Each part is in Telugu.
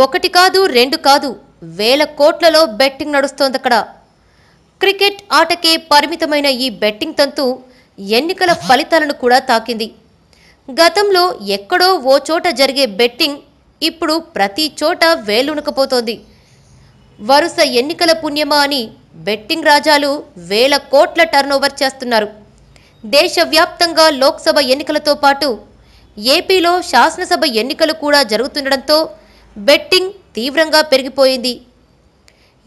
ఒకటి కాదు రెండు కాదు వేల కోట్లలో బెట్టింగ్ నడుస్తోందక్కడ క్రికెట్ ఆటకే పరిమితమైన ఈ బెట్టింగ్ తంతు ఎన్నికల ఫలితాలను కూడా తాకింది. గతంలో ఎక్కడో ఓ చోట జరిగే బెట్టింగ్ ఇప్పుడు ప్రతి చోట వేలునకపోతోంది. వరుస ఎన్నికల పుణ్యమా అని బెట్టింగ్ రాజాలు వేల కోట్ల టర్నోవర్ చేస్తున్నారు. దేశవ్యాప్తంగా లోక్సభ ఎన్నికలతో పాటు ఏపీలో శాసనసభ ఎన్నికలు కూడా జరుగుతుండడంతో బెట్టింగ్ తీవ్రంగా పెరిగిపోయింది.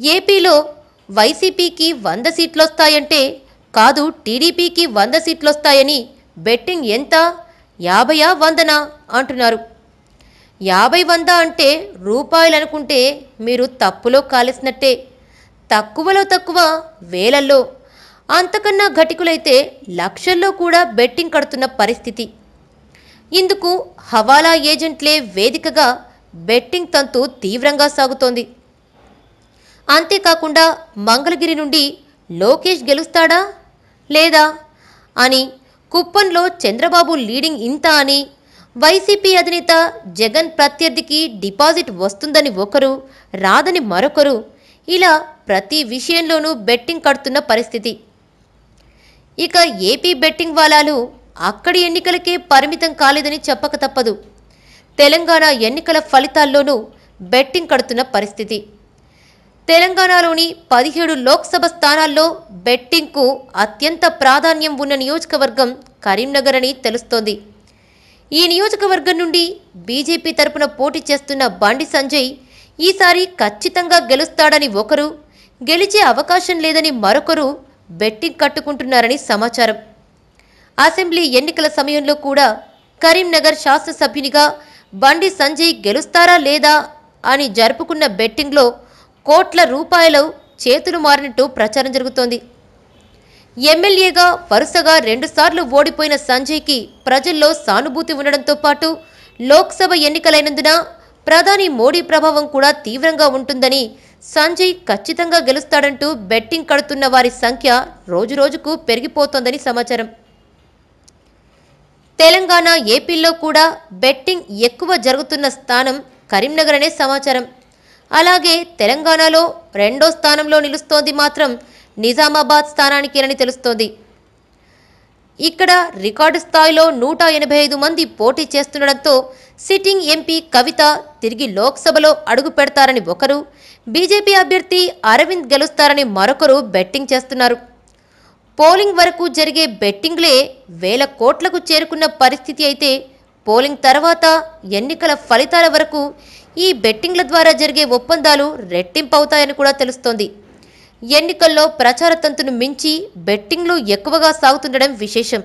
ఏపీలో వైసీపీకి వంద సీట్లొస్తాయంటే కాదు టీడీపీకి వంద సీట్లొస్తాయని బెట్టింగ్ ఎంత? యాభయా వందనా? అంటున్నారు. యాభై వంద అంటే రూపాయలు అనుకుంటే మీరు తప్పులో కాలేసినట్టే. తక్కువలో తక్కువ వేలల్లో. అంతకన్నా ఘటికులైతే లక్షల్లో కూడా బెట్టింగ్ కడుతున్న పరిస్థితి. ఇందుకు హవాలా ఏజెంట్లే వేదికగా బెట్టింగ్ తంతు తీవ్రంగా సాగుతోంది. అంతేకాకుండా మంగళగిరి నుండి లోకేష్ గెలుస్తాడా లేదా అని కుప్పంలో చంద్రబాబు లీడింగ్ ఇంత అని వైసీపీ అధినేత జగన్ ప్రత్యర్థికి డిపాజిట్ వస్తుందని ఒకరు రాదని మరొకరు ఇలా ప్రతి విషయంలోనూ బెట్టింగ్ కడుతున్న పరిస్థితి. ఇక ఏపీ బెట్టింగ్ వాలాలు అక్కడి ఎన్నికలకే పరిమితం కాలేదని చెప్పక తప్పదు. తెలంగాణ ఎన్నికల ఫలితాల్లోనూ బెట్టింగ్ కడుతున్న పరిస్థితి. తెలంగాణలోని పదిహేడు లోక్సభ స్థానాల్లో బెట్టింగ్కు అత్యంత ప్రాధాన్యం ఉన్న నియోజకవర్గం కరీంనగర్ అని తెలుస్తోంది. ఈ నియోజకవర్గం నుండి బీజేపీ తరపున పోటీ చేస్తున్న బండి సంజయ్ ఈసారి ఖచ్చితంగా గెలుస్తాడని ఒకరు గెలిచే అవకాశం లేదని మరొకరు బెట్టింగ్ కట్టుకుంటున్నారని సమాచారం. అసెంబ్లీ ఎన్నికల సమయంలో కూడా కరీంనగర్ శాసనసభ్యునిగా బండి సంజయ్ గెలుస్తారా లేదా అని జరుపుకున్న బెట్టింగ్లో కోట్ల రూపాయలు చేతులు మారినట్టు ప్రచారం జరుగుతోంది. ఎమ్మెల్యేగా వరుసగా రెండుసార్లు ఓడిపోయిన సంజయ్కి ప్రజల్లో సానుభూతి ఉండడంతో పాటు లోక్సభ ఎన్నికలైనందున ప్రధాని మోడీ ప్రభావం కూడా తీవ్రంగా ఉంటుందని సంజయ్ ఖచ్చితంగా గెలుస్తాడంటూ బెట్టింగ్ కడుతున్న వారి సంఖ్య రోజురోజుకు పెరిగిపోతోందని సమాచారం. తెలంగాణ ఏపీల్లో కూడా బెట్టింగ్ ఎక్కువ జరుగుతున్న స్థానం కరీంనగర్ అనే సమాచారం. అలాగే తెలంగాణలో రెండో స్థానంలో నిలుస్తోంది మాత్రం నిజామాబాద్ స్థానానికేనని తెలుస్తోంది. ఇక్కడ రికార్డు స్థాయిలో నూట ఎనభై ఐదు మంది పోటీ చేస్తుండడంతో సిట్టింగ్ ఎంపీ కవిత తిరిగి లోక్సభలో అడుగు పెడతారని ఒకరు బీజేపీ అభ్యర్థి అరవింద్ గెలుస్తారని మరొకరు బెట్టింగ్ చేస్తున్నారు. పోలింగ్ వరకు జరిగే బెట్టింగ్లే వేల కోట్లకు చేరుకున్న పరిస్థితి అయితే పోలింగ్ తర్వాత ఎన్నికల ఫలితాల వరకు ఈ బెట్టింగ్ల ద్వారా జరిగే ఒప్పందాలు రెట్టింపవుతాయని కూడా తెలుస్తోంది. ఎన్నికల్లో ప్రచార తంతును మించి బెట్టింగ్లు ఎక్కువగా సాగుతుండడం విశేషం.